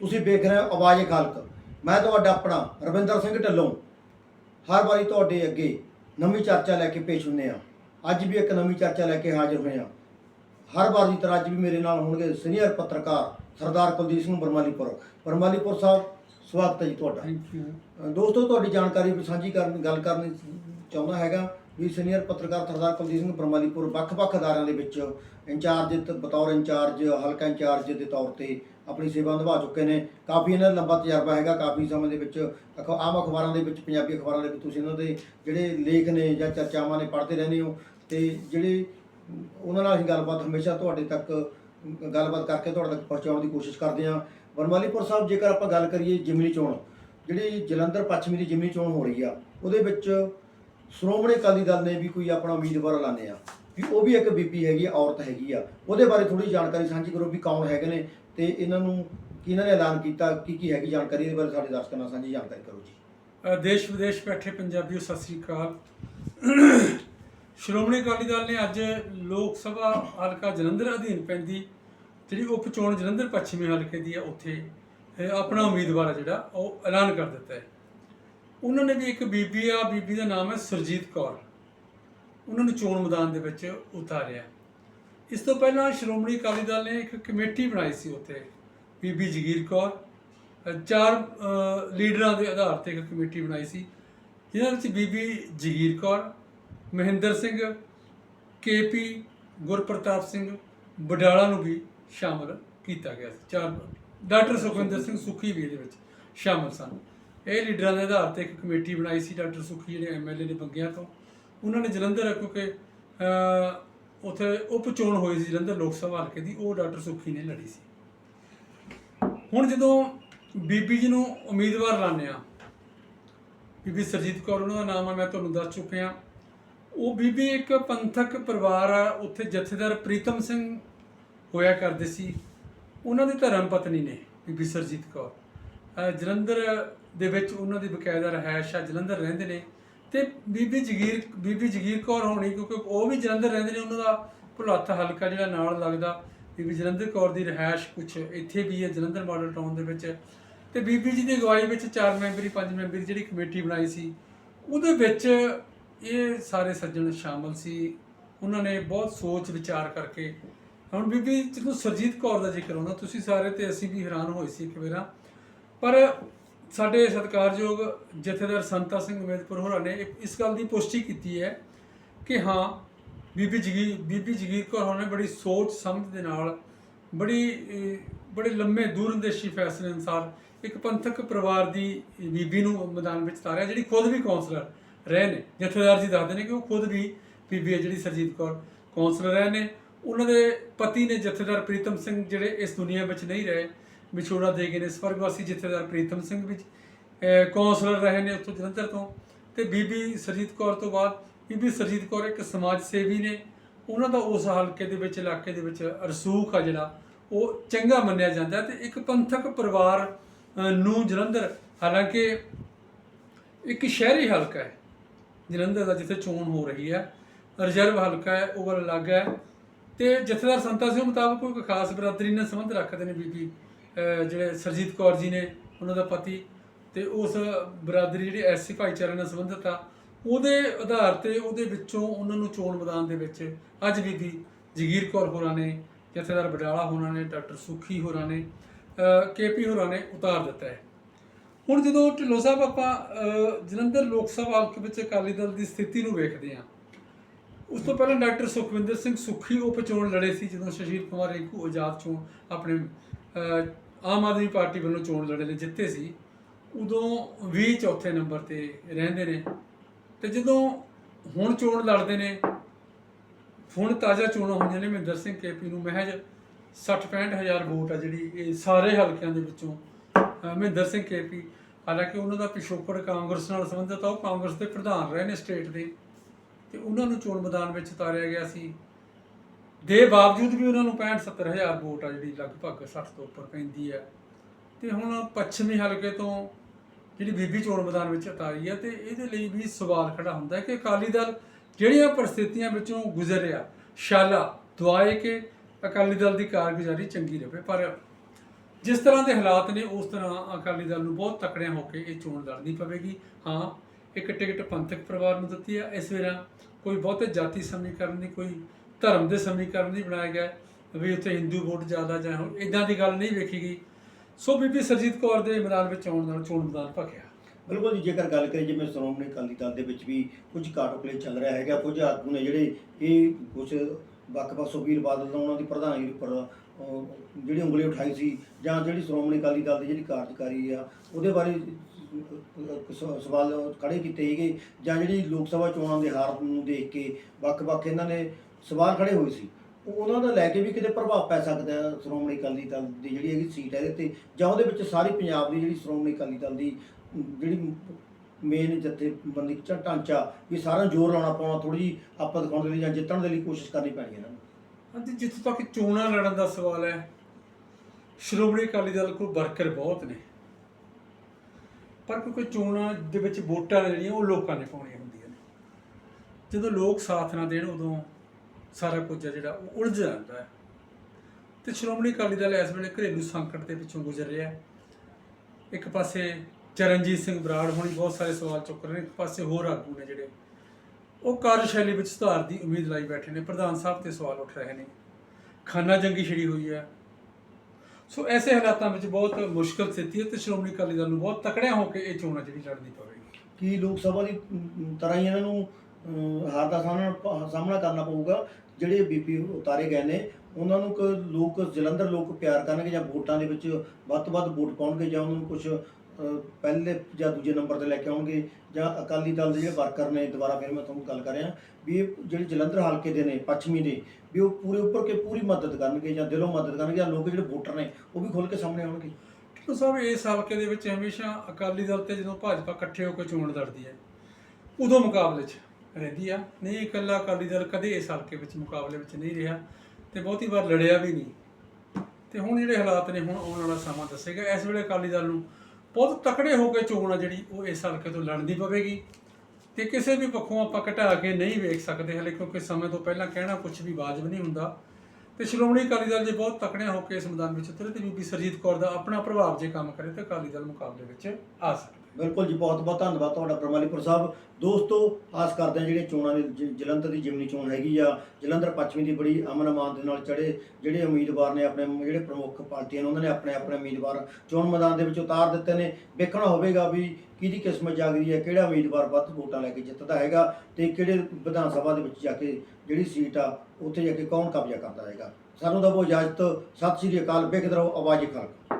ਤੁਸੀਂ ਵੇਖ ਰਹੇ ਹੋ ਆਵਾਜ਼ ਖਾਲਕ ਮੈਂ ਤੁਹਾਡਾ ਆਪਣਾ ਰਵਿੰਦਰ ਸਿੰਘ ਢੱਲੋਂ। ਹਰ ਵਾਰੀ ਤੁਹਾਡੇ ਅੱਗੇ ਨਵੀਂ ਚਰਚਾ ਲੈ ਕੇ ਪੇਸ਼ ਹੁੰਦੇ ਆ ਅੱਜ ਵੀ ਇੱਕ ਨਵੀਂ ਚਰਚਾ ਲੈ ਕੇ ਹਾਜ਼ਰ ਹੋਏ ਆ ਹਰ ਵਾਰ ਦੀ ਤਰ੍ਹਾਂ ਅੱਜ ਵੀ ਮੇਰੇ ਨਾਲ ਹੋਣਗੇ ਸੀਨੀਅਰ ਪੱਤਰਕਾਰ ਸਰਦਾਰ ਕੁਲਦੀਪ ਸਿੰਘ ਬਰਮਾਲੀਪੁਰ। ਬਰਮਾਲੀਪੁਰ ਸਾਹਿਬ ਸਵਾਗਤ ਹੈ ਜੀ ਤੁਹਾਡਾ। ਥੈਂਕ ਯੂ ਅ, ਦੋਸਤੋ ਤੁਹਾਡੀ ਜਾਣਕਾਰੀ ਵੀ ਸਾਂਝੀ ਕਰਨ ਗੱਲ ਕਰਨੀ ਚਾਹੁੰਦਾ ਹੈਗਾ ਵੀ ਸੀਨੀਅਰ ਪੱਤਰਕਾਰ ਸਰਦਾਰ ਕੁਲਦੀਪ ਸਿੰਘ ਬਰਮਾਲੀਪੁਰ ਵੱਖ-ਵੱਖ ਅਦਾਰਿਆਂ ਦੇ ਵਿੱਚ ਇੰਚਾਰਜ ਬਤੌਰ ਇੰਚਾਰਜ ਹਲਕਾ ਇੰਚਾਰਜ ਦੇ ਤੌਰ ਤੇ ਆਪਣੀ ਸੇਵਾ ਨਿਭਾ ਚੁੱਕੇ ਨੇ। ਕਾਫੀ ਇਹਨਾਂ ਦਾ ਲੰਬਾ ਤਜਰਬਾ ਹੈਗਾ, ਕਾਫੀ ਸਮੇਂ ਦੇ ਵਿੱਚ ਅਖ- ਆਮ ਅਖਬਾਰਾਂ ਦੇ ਵਿੱਚ, ਪੰਜਾਬੀ ਅਖਬਾਰਾਂ ਦੇ ਵਿੱਚ ਤੁਸੀਂ ਇਹਨਾਂ ਦੇ ਜਿਹੜੇ ਲੇਖ ਨੇ ਜਾਂ ਚਰਚਾਵਾਂ ਨੇ ਪੜ੍ਹਦੇ ਰਹਿੰਦੇ ਹੋ ਤੇ ਜਿਹੜੇ ਉਹਨਾਂ ਨਾਲ ਅਸੀਂ ਗੱਲਬਾਤ ਹਮੇਸ਼ਾ ਤੁਹਾਡੇ ਤੱਕ, ਗੱਲਬਾਤ ਕਰਕੇ ਤੁਹਾਡੇ ਤੱਕ ਪਹੁੰਚਾਉਣ ਦੀ ਕੋਸ਼ਿਸ਼ ਕਰਦੇ ਹਾਂ। ਵਰਮਾਲੀਪੁਰ ਸਾਹਿਬ ਜੇਕਰ ਆਪਾਂ ਗੱਲ ਕਰੀਏ ਜਿਮਨੀ ਚੋਣ, ਜਿਹੜੀ ਜਲੰਧਰ ਪੱਛਮੀ ਦੀ ਜਿਮਨੀ ਚੋਣ ਹੋ ਰਹੀ ਆ, ਉਹਦੇ ਵਿੱਚ ਸ਼੍ਰੋਮਣੀ ਅਕਾਲੀ ਦਲ ਨੇ ਵੀ ਕੋਈ ਆਪਣਾ ਉਮੀਦਵਾਰ ਐਲਾਨੇ ਆ ਵੀ ਉਹ ਵੀ ਇੱਕ ਬੀਬੀ ਹੈਗੀ ਆ, ਔਰਤ ਹੈਗੀ ਆ। ਉਹਦੇ ਬਾਰੇ ਥੋੜੀ ਜਾਣਕਾਰੀ ਸਾਂਝੀ ਕਰੋ ਵੀ ਕੌਣ ਹੈਗੇ ਨੇ ਤੇ ਇਹਨਾਂ ਨੂੰ ਕਿਹਨਾਂ ਨੇ ਐਲਾਨ ਕੀਤਾ ਕੀ ਕੀ ਹੈਗੀ ਜਾਣਕਾਰੀ ਇਹਦੇ ਬਾਰੇ ਸਾਡੇ ਦਰਸ਼ਕਾਂ ਨਾਲ ਸਾਂਝੀ ਜਾਣਕਾਰੀ ਕਰੋ ਜੀ। ਅ, ਦੇਸ਼ ਵਿਦੇਸ਼ ਬੈਠੇ ਪੰਜਾਬੀਓ ਸਤਿ ਸ੍ਰੀ ਅਕਾਲ। ਸ਼੍ਰੋਮਣੀ ਅਕਾਲੀ ਦਲ ਨੇ ਅੱਜ ਲੋਕ ਸਭਾ ਹਲਕਾ ਜਲੰਧਰ ਅਧੀਨ ਪੈਂਦੀ ਜਿਹੜੀ ਉਪ ਚੋਣ ਜਲੰਧਰ ਪੱਛਮੀ ਹਲਕੇ ਦੀ ਹੈ ਉੱਥੇ ਅ, ਆਪਣਾ ਉਮੀਦਵਾਰ ਹੈ ਜਿਹੜਾ ਉਹ ਐਲਾਨ ਕਰ ਦਿੱਤਾ ਹੈ। ਉਹਨਾਂ ਨੇ ਵੀ ਇੱਕ ਬੀਬੀ ਆ ਬੀਬੀ ਦਾ ਨਾਮ ਹੈ ਸਰਜੀਤ ਕੌਰ। ਉਹਨਾਂ ਨੂੰ ਚੋਣ ਮੈਦਾਨ ਦੇ ਵਿੱਚ ਉਤਾਰਿਆ। ਇਸ ਤੋਂ ਪਹਿਲਾਂ ਸ਼੍ਰੋਮਣੀ ਅਕਾਲੀ ਦਲ ਨੇ ਇੱਕ ਕਮੇਟੀ ਬਣਾਈ ਸੀ ਉੱਥੇ, ਬੀਬੀ ਜਗੀਰ ਕੌਰ। ਚਾਰ ਲੀਡਰਾਂ ਦੇ ਆਧਾਰ ਤੇ ਇੱਕ ਕਮੇਟੀ ਬਣਾਈ ਸੀ, ਜਿਹਨਾਂ ਵਿੱਚ ਬੀਬੀ ਜਗੀਰ ਕੌਰ, ਮਹਿੰਦਰ ਸਿੰਘ ਕੇਪੀ ਗੁਰਪ੍ਰਤਾਪ ਸਿੰਘ ਬਡਾਲਾ ਨੂੰ ਵੀ ਸ਼ਾਮਲ ਕੀਤਾ ਗਿਆ ਸੀ। ਚਾਰ, ਡਾਕਟਰ ਸੁਖਵਿੰਦਰ ਸਿੰਘ ਸੁਖੀ ਵੀ ਇਹਦੇ ਵਿੱਚ ਸ਼ਾਮਲ ਸਨ। ਇਹ ਲੀਡਰਾਂ ਦੇ ਆਧਾਰ ਤੇ ਇੱਕ ਕਮੇਟੀ ਬਣਾਈ ਸੀ, ਡਾਕਟਰ ਸੁੱਖੀ ਜਿਹੜੇ ਐਮਐਲਏ ਨੇ ਬੰਗਿਆਂ ਤੋਂ। ਉਹਨਾਂ ਨੇ ਜਲੰਧਰ ਕਿਉਂਕਿ ਉੱਥੇ ਉਪ ਚੋਣ ਹੋਈ ਸੀ ਜਲੰਧਰ ਲੋਕ ਸਭਾ ਹਲਕੇ ਦੀ, ਉਹ ਡਾਕਟਰ ਸੁਖੀ ਨੇ ਲੜੀ ਸੀ। ਹੁਣ ਜਦੋਂ ਬੀਬੀ ਜੀ ਨੂੰ ਉਮੀਦਵਾਰ ਲਾਣੇ ਆ ਬੀਬੀ ਸਰਜੀਤ ਕੌਰ, ਉਹਨਾਂ ਦਾ ਨਾਮ ਆ ਮੈਂ ਤੁਹਾਨੂੰ ਦੱਸ ਚੁੱਕਿਆ। ਉਹ ਬੀਬੀ ਇੱਕ ਪੰਥਕ ਪਰਿਵਾਰ ਆ, ਉੱਥੇ ਜਥੇਦਾਰ ਪ੍ਰੀਤਮ ਸਿੰਘ ਹੋਇਆ ਕਰਦੇ ਸੀ। ਉਹਨਾਂ ਦੀ ਧਰਮ ਪਤਨੀ ਨੇ ਬੀਬੀ ਸਰਜੀਤ ਕੌਰ। ਜਲੰਧਰ ਦੇ ਵਿੱਚ ਉਹਨਾਂ ਦੀ ਬਕਾਇਦਾ ਰਹਿائش ਆ, ਜਲੰਧਰ ਰਹਿੰਦੇ ਨੇ। ਤੇ ਬੀਬੀ ਜਗੀਰ ਬੀਬੀ ਜਗੀਰ ਕੌਰ ਹੋਣੀ, ਕਿਉਂਕਿ ਉਹ ਵੀ ਜਲੰਧਰ ਰਹਿੰਦੇ ਨੇ, ਉਹਨਾਂ ਦਾ ਭੁਲੱਥ ਹਲਕਾ ਜਿਹੜਾ ਨਾਲ ਲੱਗਦਾ। ਬੀਬੀ ਜਲੰਧਰ ਕੌਰ ਦੀ ਰਹਿائش ਕੁਛ ਇੱਥੇ ਵੀ ਹੈ, ਜਲੰਧਰ ਮਾਡਲ ਟਾਊਨ ਦੇ ਵਿੱਚ। ਤੇ ਬੀਬੀ ਜੀ ਦੀ ਅਗਵਾਈ ਵਿੱਚ ਚਾਰ ਮੈਂਬਰੀ, ਪੰਜ ਮੈਂਬਰੀ ਜਿਹੜੀ ਕਮੇਟੀ ਬਣਾਈ ਸੀ, ਉਹਦੇ ਵਿੱਚ ਇਹ ਸਾਰੇ ਸੱਜਣ ਸ਼ਾਮਲ ਸੀ। ਉਹਨਾਂ ਨੇ ਬਹੁਤ ਸੋਚ ਵਿਚਾਰ ਕਰਕੇ, ਹੁਣ ਬੀਬੀ ਜਦੋਂ ਸਰਜੀਤ ਕੌਰ ਦਾ ਜ਼ਿਕਰ ਹੋਣਾ, ਤੁਸੀਂ ਸਾਰੇ ਤੇ ਅਸੀਂ ਵੀ ਹੈਰਾਨ ਹੋਏ ਸੀ ਇੱਕ ਵੇਰਾ। ਪਰ ਸਾਡੇ ਸਤਿਕਾਰਯੋਗ ਜਥੇਦਾਰ ਸੰਤਾ ਸਿੰਘ ਉਮੇਦਪੁਰ ਹੋਰਾਂ ਨੇ ਇੱਕ- ਇਸ ਗੱਲ ਦੀ ਪੁਸ਼ਟੀ ਕੀਤੀ ਹੈ ਕਿ ਹਾਂ, ਬੀਬੀ ਜਗੀਰ ਬੀਬੀ ਜਗੀਰ ਕੌਰ ਹੋਰਾਂ ਨੇ ਬੜੀ ਸੋਚ ਸਮਝ ਦੇ ਨਾਲ ਬੜੀ ਬੜੇ ਲੰਮੇ ਦੂਰੰਦੇਸ਼ੀ ਫੈਸਲੇ ਅਨੁਸਾਰ ਇੱਕ ਪੰਥਕ ਪਰਿਵਾਰ ਦੀ ਬੀਬੀ ਨੂੰ ਮੈਦਾਨ ਵਿੱਚ ਤਾਰਿਆ ਜਿਹੜੀ ਖੁਦ ਵੀ ਕਾਉਂਸਲਰ ਰਹੇ ਨੇ। ਜਥੇਦਾਰ ਜੀ ਦੱਸਦੇ ਨੇ ਕਿ ਉਹ ਖੁਦ ਵੀ ਬੀਬੀ ਹੈ ਜਿਹੜੀ ਸਰਜੀਤ ਕੌਰ ਕਾਉਂਸਲਰ ਰਹੇ ਨੇ। ਉਹਨਾਂ ਦੇ ਪਤੀ ਨੇ ਜਥੇਦਾਰ ਪ੍ਰੀਤਮ ਸਿੰਘ ਜਿਹੜੇ ਇਸ ਦੁਨੀਆ ਵਿੱਚ ਨਹੀਂ ਰਹੇ। ਵਿਛੋੜਾ ਦੇ ਗਏ ਨੇ ਸਵਰਗਵਾਸੀ ਜਥੇਦਾਰ ਪ੍ਰੀਤਮ ਸਿੰਘ ਵੀ ਕੌਂਸਲਰ ਰਹੇ ਨੇ ਉੱਥੋਂ ਜਲੰਧਰ ਤੋਂ। ਤੇ ਬੀਬੀ ਸਰਜੀਤ ਕੌਰ ਤੋਂ ਬਾਅਦ ਬੀਬੀ ਸਰਜੀਤ ਕੌਰ ਇੱਕ ਸਮਾਜ ਸੇਵੀ ਨੇ। ਉਹਨਾਂ ਦਾ ਉਸ ਹਲਕੇ ਦੇ ਵਿੱਚ, ਇਲਾਕੇ ਦੇ ਵਿੱਚ ਰਸੂਖ ਆ ਜਿਹੜਾ, ਉਹ ਚੰਗਾ ਮੰਨਿਆ ਜਾਂਦਾ ਤੇ ਇੱਕ ਪੰਥਕ ਪਰਿਵਾਰ ਨੂੰ ਜਲੰਧਰ, ਹਾਲਾਂਕਿ ਇੱਕ ਸ਼ਹਿਰੀ ਹਲਕਾ ਹੈ। ਜਲੰਧਰ ਦਾ ਜਿੱਥੇ ਚੋਣ ਹੋ ਰਹੀ ਹੈ, ਰਿਜ਼ਰਵ ਹਲਕਾ ਹੈ, ਉਹ ਵੱਲ ਅਲੱਗ ਹੈ। ਤੇ ਜਥੇਦਾਰ ਸੰਤਾ ਸਿੰਘ ਮੁਤਾਬਕ ਕੋਈ ਖਾਸ ਬਰਾਦਰੀ ਨਾਲ ਸੰਬੰਧ ਰੱਖਦੇ ਨੇ ਬੀਬੀ ਜਿਹੜੇ ਸਰਜੀਤ ਕੌਰ ਜੀ ਨੇ ਉਹਨਾਂ ਦਾ ਪਤੀ ਤੇ ਉਸ ਬਰਾਦਰੀ ਜਿਹੜੀ ਐਸਸੀ ਭਾਈਚਾਰੇ ਨਾਲ ਸੰਬੰਧਿਤ ਆ, ਉਹਦੇ ਆਧਾਰ ਤੇ ਉਹਦੇ ਵਿੱਚੋਂ ਉਹਨਾਂ ਨੂੰ ਚੋਣ ਮੈਦਾਨ ਦੇ ਵਿੱਚ ਅੱਜ ਬੀਬੀ ਜਗੀਰ ਕੌਰ ਹੋਰਾਂ ਨੇ, ਜਥੇਦਾਰ ਬਡਾਲਾ ਹੋਰਾਂ ਨੇ, ਡਾਕਟਰ ਸੁਖੀ ਹੋਰਾਂ ਨੇ ਕੇਪੀ ਹੋਰਾਂ ਨੇ ਉਤਾਰ ਦਿੱਤਾ ਹੈ। ਹੁਣ ਜਦੋਂ ਢਿੱਲੋਂ ਸਾਹਿਬ ਆਪਾਂ ਜਲੰਧਰ ਲੋਕ ਸਭਾ ਹਲਕੇ ਵਿੱਚ ਅਕਾਲੀ ਦਲ ਦੀ ਸਥਿਤੀ ਨੂੰ ਵੇਖਦੇ ਹਾਂ, ਉਸ ਤੋਂ ਪਹਿਲਾਂ ਡਾਕਟਰ ਸੁਖਵਿੰਦਰ ਸਿੰਘ ਸੁਖੀ ਉਪ ਚੋਣ ਲੜੇ ਸੀ, ਜਦੋਂ ਸ਼ਸ਼ੀਰ ਕੁਮਾਰ ਰਿੰਕੂ ਆਜ਼ਾਦ 'ਚੋਂ ਆਪਣੇ ਆਮ ਆਦਮੀ ਪਾਰਟੀ ਵੱਲੋਂ ਚੋਣ ਲੜੇ ਨੇ ਜਿੱਤੇ ਸੀ, ਉਦੋਂ 20 ਚੌਥੇ ਨੰਬਰ ਤੇ ਰਹਿੰਦੇ ਨੇ। ਤੇ ਜਦੋਂ ਹੁਣ ਚੋਣ ਲੜਦੇ ਨੇ, ਹੁਣ ਤਾਜ਼ਾ ਚੋਣਾਂ ਹੋਈਆਂ ਨੇ, ਮਹਿੰਦਰ ਸਿੰਘ ਕੇਪੀ ਨੂੰ ਮਹਿਜ 60 ਹਜ਼ਾਰ ਵੋਟ ਆ ਜਿਹੜੀ ਇਹ ਸਾਰੇ ਹਲਕਿਆਂ ਦੇ ਵਿੱਚੋਂ ਮਹਿੰਦਰ ਸਿੰਘ ਕੇਪੀ। ਹਾਲਾਂਕਿ ਉਹਨਾਂ ਦਾ ਪਿਛੋਕੜ ਕਾਂਗਰਸ ਨਾਲ ਸੰਬੰਧਿਤ ਆ, ਉਹ ਕਾਂਗਰਸ ਦੇ ਪ੍ਰਧਾਨ ਰਹੇ ਨੇ ਸਟੇਟ ਦੇ। ਤੇ ਉਹਨਾਂ ਨੂੰ ਚੋਣ ਮੈਦਾਨ ਵਿੱਚ ਉਤਾਰਿਆ ਗਿਆ ਸੀ। ਦੇ ਬਾਵਜੂਦ ਵੀ ਉਹਨਾਂ ਨੂੰ 65 70 ਹਜ਼ਾਰ ਵੋਟ ਆ ਜਿਹੜੀ ਲਗਭਗ 60 ਤੋਂ ਉੱਪਰ ਪੈਂਦੀ ਹੈ। ਤੇ ਹੁਣ ਪੱਛਮੀ ਹਲਕੇ ਤੋਂ ਜਿਹੜੀ ਬੀਬੀ ਚੋਣ ਮੈਦਾਨ ਵਿੱਚ ਉਤਾਰੀ ਹੈ ਤੇ ਇਹਦੇ ਲਈ ਵੀ ਸਵਾਲ ਖੜਾ ਹੁੰਦਾ ਕਿ ਅਕਾਲੀ ਦਲ ਜਿਹੜੀਆਂ ਪਰਿਸਥਿਤੀਆਂ ਵਿੱਚੋਂ ਗੁਜ਼ਰਿਆ ਸ਼ਾਲਾ, ਦੁਆਏ ਕਿ ਅਕਾਲੀ ਦਲ ਦੀ ਕਾਰਗੁਜ਼ਾਰੀ ਚੰਗੀ ਰਹੇ ਪਰ ਜਿਸ ਤਰ੍ਹਾਂ ਦੇ ਹਾਲਾਤ ਨੇ, ਉਸ ਤਰ੍ਹਾਂ ਅਕਾਲੀ ਦਲ ਨੂੰ ਬਹੁਤ ਤਕੜਿਆਂ ਹੋ ਕੇ ਇਹ ਚੋਣ ਲੜਨੀ ਪਵੇਗੀ। ਹਾਂ, ਇੱਕ ਟਿਕਟ ਪੰਥਕ ਪਰਿਵਾਰ ਨੂੰ ਦਿੱਤੀ ਹੈ, ਇਸ ਵੇਲੇ ਕੋਈ ਬਹੁਤੇ ਜਾਤੀ ਸਮੀਕਰਨ ਦੀ ਕੋਈ ਧਰਮ ਦੇ ਸਮੀਕਰਨ ਨਹੀਂ ਬਣਾਇਆ ਗਿਆ, ਵੀ ਉੱਥੇ ਹਿੰਦੂ ਵੋਟ ਜ਼ਿਆਦਾ ਜਾਂ ਇਦਾਂ ਦੀ ਗੱਲ ਨਹੀਂ ਵੇਖੀ ਗਈ। ਸੋ ਬੀਬੀ ਸਰਜੀਤ ਕੌਰ ਦੇ ਮੈਦਾਨ ਵਿੱਚ ਆਉਣ ਨਾਲ ਚੋਣ ਮੈਦਾਨ ਭਖਿਆ। ਬਿਲਕੁਲ ਜੀ, ਜੇਕਰ ਗੱਲ ਕਰੀਏ ਜਿਵੇਂ ਸ਼੍ਰੋਮਣੀ ਅਕਾਲੀ ਦਲ ਦੇ ਵਿੱਚ ਵੀ ਕੁਝ ਕਾਟੋਕਲੇ ਚੱਲ ਰਿਹਾ ਹੈਗਾ, ਕੁਝ ਆਗੂ ਨੇ ਜਿਹੜੇ ਇਹ ਕੁਝ ਵੱਖ-ਵੱਖ ਸੁਖਬੀਰ ਬਾਦਲ ਦਾ ਉਹਨਾਂ ਦੀ ਪ੍ਰਧਾਨਗੀ ਉੱਪਰ ਜਿਹੜੀ ਉਂਗਲੀ ਉਠਾਈ ਸੀ ਜਾਂ ਜਿਹੜੀ ਸ਼੍ਰੋਮਣੀ ਅਕਾਲੀ ਦਲ ਦੀ ਜਿਹੜੀ ਕਾਰਜਕਾਰੀ ਆ, ਉਹਦੇ ਬਾਰੇ ਸਵਾਲ ਖੜੇ ਕੀਤੇ ਸੀਗੇ ਜਾਂ ਜਿਹੜੀ ਲੋਕ ਸਭਾ ਚੋਣਾਂ ਦੇ ਹਾਰ ਨੂੰ ਦੇਖ ਕੇ ਵੱਖ-ਵੱਖ ਇਹਨਾਂ ਨੇ ਸਵਾਲ ਖੜੇ ਹੋਏ ਸੀ। ਉਹਨਾਂ ਦਾ ਲੈ ਕੇ ਵੀ ਕਿਤੇ ਪ੍ਰਭਾਵ ਪੈ ਸਕਦਾ ਹੈ ਸ਼੍ਰੋਮਣੀ ਅਕਾਲੀ ਦਲ ਦੀ ਜਿਹੜੀ ਹੈਗੀ ਸੀਟ ਹੈ ਇਹਦੇ ਤੇ, ਜਾਂ ਉਹਦੇ ਵਿੱਚ ਸਾਰੀ ਪੰਜਾਬ ਦੀ ਜਿਹੜੀ ਸ਼੍ਰੋਮਣੀ ਅਕਾਲੀ ਦਲ ਦੀ ਜਿਹੜੀ ਮੇਨ ਜਥੇਬੰਦੀ ਚ ਢਾਂਚਾ, ਵੀ ਸਾਰਾ ਜ਼ੋਰ ਲਾਉਣਾ ਪਾਉਣਾ ਥੋੜੀ ਜਿਹੀ ਆਪਾਂ ਦਿਖਾਉਣ ਦੇ ਲਈ ਜਾਂ ਜਿੱਤਣ ਦੇ ਲਈ ਕੋਸ਼ਿਸ਼ ਕਰਨੀ ਪੈਣੀ ਹੈ ਇਹਨਾਂ ਨੂੰ। ਅਤੇ ਜਿੱਥੋਂ ਤੱਕ ਚੋਣਾਂ ਲੜਨ ਦਾ ਸਵਾਲ ਹੈ, ਸ਼੍ਰੋਮਣੀ ਅਕਾਲੀ ਦਲ ਕੋਲ ਵਰਕਰ ਬਹੁਤ ਨੇ। ਪਰ ਕਿਉਂਕਿ ਚੋਣਾਂ ਦੇ ਵਿੱਚ ਵੋਟਾਂ ਨੇ ਜਿਹੜੀਆਂ, ਉਹ ਲੋਕਾਂ ਨੇ ਪਾਉਣੀਆਂ ਹੁੰਦੀਆਂ ਨੇ। ਜਦੋਂ ਲੋਕ ਸਾਥ ਨਾ ਦੇਣ, ਉਦੋਂ ਸਾਰਾ ਕੁਝ ਆ ਜਿਹੜਾ ਉਹ ਉਲਝ ਜਾਂਦਾ ਹੈ। ਤੇ ਸ਼੍ਰੋਮਣੀ ਅਕਾਲੀ ਦਲ ਇਸ ਵੇਲੇ ਘਰੇਲੂ ਸੰਕਟ ਦੇ ਵਿੱਚੋਂ ਗੁਜ਼ਰ ਰਿਹਾ ਹੈ। ਇੱਕ ਪਾਸੇ ਚਰਨਜੀਤ ਸਿੰਘ ਬਰਾੜ ਹੋਣੀ ਬਹੁਤ ਸਾਰੇ ਸਵਾਲ ਚੁੱਕ ਰਹੇ ਨੇ, ਇੱਕ ਪਾਸੇ ਹੋਰ ਆਗੂ ਨੇ ਜਿਹੜੇ, ਉਹ ਕਾਰਜਸ਼ੈਲੀ ਵਿੱਚ ਸੁਧਾਰ ਦੀ ਉਮੀਦ ਲਾਈ ਬੈਠੇ ਨੇ, ਪ੍ਰਧਾਨ ਸਾਹਿਬ ਤੇ ਸਵਾਲ ਉੱਠ ਰਹੇ ਨੇ। ਖਾਨਾ ਜੰਗੀ ਛਿੜੀ ਹੋਈ ਹੈ। ਸੋ ਐਸੇ ਹਾਲਾਤਾਂ ਵਿੱਚ ਬਹੁਤ ਮੁਸ਼ਕਲ ਸਥਿਤੀ ਹੈ ਤੇ ਸ਼੍ਰੋਮਣੀ ਅਕਾਲੀ ਦਲ ਨੂੰ ਬਹੁਤ ਤਕੜਿਆਂ ਹੋ ਕੇ ਇਹ ਚੋਣਾਂ ਜਿਹੜੀ ਲੜਨੀ ਪਵੇਗੀ। ਕੀ ਲੋਕ ਸਭਾ ਦੀ ਤਰ੍ਹਾਂ ਹੀ ਇਹਨਾਂ ਨੂੰ ਹਾਰ ਦਾ ਸਾਹਮਣਾ ਸਾਹਮਣਾ ਕਰਨਾ ਪਊਗਾ? ਜਿਹੜੇ ਬੀਪੀ ਉਤਾਰੇ ਗਏ ਨੇ, ਉਹਨਾਂ ਨੂੰ ਕ ਲੋਕ, ਜਲੰਧਰ ਲੋਕ ਪਿਆਰ ਕਰਨਗੇ ਜਾਂ ਵੋਟਾਂ ਦੇ ਵਿੱਚ ਵੱਧ ਤੋਂ ਵੱਧ ਵੋਟ ਪਾਉਣਗੇ ਜਾਂ ਉਹਨਾਂ ਨੂੰ ਕੁਝ ਪਹਿਲੇ ਜਾਂ ਦੂਜੇ ਨੰਬਰ ਤੇ ਲੈ ਕੇ ਆਉਣਗੇ ਜਾਂ ਅਕਾਲੀ ਦਲ ਦੇ ਜਿਹੜੇ ਵਰਕਰ ਨੇ, ਦੁਬਾਰਾ ਫਿਰ ਮੈਂ ਤੁਹਾਨੂੰ ਗੱਲ ਕਰ ਰਿਹਾ, ਵੀ ਇਹ ਜਿਹੜੇ ਜਲੰਧਰ ਹਲਕੇ ਦੇ ਨੇ, ਪੱਛਮੀ ਦੇ, ਵੀ ਉਹ ਪੂਰੇ ਉੱਪਰ ਕੇ ਪੂਰੀ ਮਦਦ ਕਰਨਗੇ ਜਾਂ ਦਿਲੋਂ ਮਦਦ ਕਰਨਗੇ ਜਾਂ ਲੋਕ ਜਿਹੜੇ ਵੋਟਰ ਨੇ, ਉਹ ਵੀ ਖੁੱਲ ਕੇ ਸਾਹਮਣੇ ਆਉਣਗੇ। ਟਿੱਟੂ ਸਾਹਿਬ ਇਸ ਹਲਕੇ ਦੇ ਵਿੱਚ ਹਮੇਸ਼ਾ ਅਕਾਲੀ ਦਲ ਤੇ ਜਦੋਂ ਭਾਜਪਾ ਇਕੱਠੇ ਹੋ ਕੇ ਚੋਣ ਲੜਦੀ ਹੈ, ਉਦੋਂ ਮੁਕਾਬਲੇ 'ਚ। ਰਹਿੰਦੀ ਆ। ਨਹੀਂ, ਇਕੱਲਾ ਅਕਾਲੀ ਦਲ ਕਦੇ ਇਸ ਹਲਕੇ ਵਿੱਚ ਮੁਕਾਬਲੇ ਵਿੱਚ ਨਹੀਂ ਰਿਹਾ ਤੇ ਬਹੁਤੀ ਵਾਰ ਲੜਿਆ ਵੀ ਨਹੀਂ। ਤੇ ਹੁਣ ਜਿਹੜੇ ਹਾਲਾਤ ਨੇ, ਹੁਣ ਆਉਣ ਵਾਲਾ ਸਮਾਂ ਦੱਸੇਗਾ। ਇਸ ਵੇਲੇ ਅਕਾਲੀ ਦਲ ਨੂੰ ਬਹੁਤ ਤਕੜੇ ਹੋ ਕੇ ਚੋਣ ਆ ਜਿਹੜੀ, ਉਹ ਇਸ ਹਲਕੇ ਤੋਂ ਲੜਨੀ ਪਵੇਗੀ। ਤੇ ਕਿਸੇ ਵੀ ਪੱਖੋਂ ਆਪਾਂ ਘਟਾ ਕੇ ਨਹੀਂ ਵੇਖ ਸਕਦੇ, ਹਲੇ ਕਿਉਂਕਿ ਸਮੇਂ ਤੋਂ ਪਹਿਲਾਂ ਕਹਿਣਾ ਕੁਝ ਵੀ ਵਾਜਬ ਨਹੀਂ ਹੁੰਦਾ। ਤੇ ਸ਼੍ਰੋਮਣੀ ਅਕਾਲੀ ਦਲ ਜੇ ਬਹੁਤ ਤਕੜਿਆਂ ਹੋ ਕੇ ਇਸ ਮੈਦਾਨ ਵਿੱਚ ਉਤਰੇ ਤੇ ਬੀਬੀ ਸਰਜੀਤ ਕੌਰ ਦਾ ਆਪਣਾ ਪ੍ਰਭਾਵ ਜੇ ਕੰਮ ਕਰੇ, ਤਾਂ ਅਕਾਲੀ ਦਲ ਮੁਕਾਬਲੇ ਵਿੱਚ ਆ ਸਕਦਾ। ਬਿਲਕੁਲ ਜੀ, ਬਹੁਤ ਬਹੁਤ ਧੰਨਵਾਦ ਤੁਹਾਡਾ ਬਰਮਾਲੀਪੁਰ ਸਾਹਿਬ। ਦੋਸਤੋ, ਆਸ ਕਰਦੇ ਹਾਂ ਜਿਹੜੇ ਚੋਣਾਂ ਦੇ ਜਲੰਧਰ ਦੀ ਜਿਮਨੀ ਚੋਣ ਹੈਗੀ ਆ, ਜਲੰਧਰ ਪੱਛਮੀ ਦੀ ਬੜੀ ਅਮਨ ਅਮਾਨ ਦੇ ਨਾਲ ਚੜੇ, ਜਿਹੜੇ ਉਮੀਦਵਾਰ ਨੇ ਆਪਣੇ, ਜਿਹੜੇ ਪ੍ਰਮੁੱਖ ਪਾਰਟੀਆਂ ਨੇ, ਉਹਨਾਂ ਨੇ ਆਪਣੇ ਆਪਣੇ ਉਮੀਦਵਾਰ ਚੋਣ ਮੈਦਾਨ ਦੇ ਵਿੱਚ ਉਤਾਰ ਦਿੱਤੇ ਨੇ। ਵੇਖਣਾ ਹੋਵੇਗਾ ਵੀ ਕਿਹਦੀ ਕਿਸਮਤ ਜਾਗਦੀ ਹੈ, ਕਿਹੜਾ ਉਮੀਦਵਾਰ ਵੱਧ ਵੋਟਾਂ ਲੈ ਕੇ ਜਿੱਤਦਾ ਹੈਗਾ ਤੇ ਕਿਹੜੇ ਵਿਧਾਨ ਸਭਾ ਦੇ ਵਿੱਚ ਜਾ ਕੇ ਜਿਹੜੀ ਸੀਟ ਆ, ਉੱਥੇ ਜਾ ਕੇ ਕੌਣ ਕਬਜ਼ਾ ਕਰਦਾ ਹੈਗਾ। ਸਾਨੂੰ ਤਾਂ ਉਹ ਇਜਾਜ਼ਤ। ਸਤਿ ਸ੍ਰੀ ਅਕਾਲ, ਵੇਖਦੇ ਰਹੋ, ਆਵਾਜ਼ ਖਾਲਕ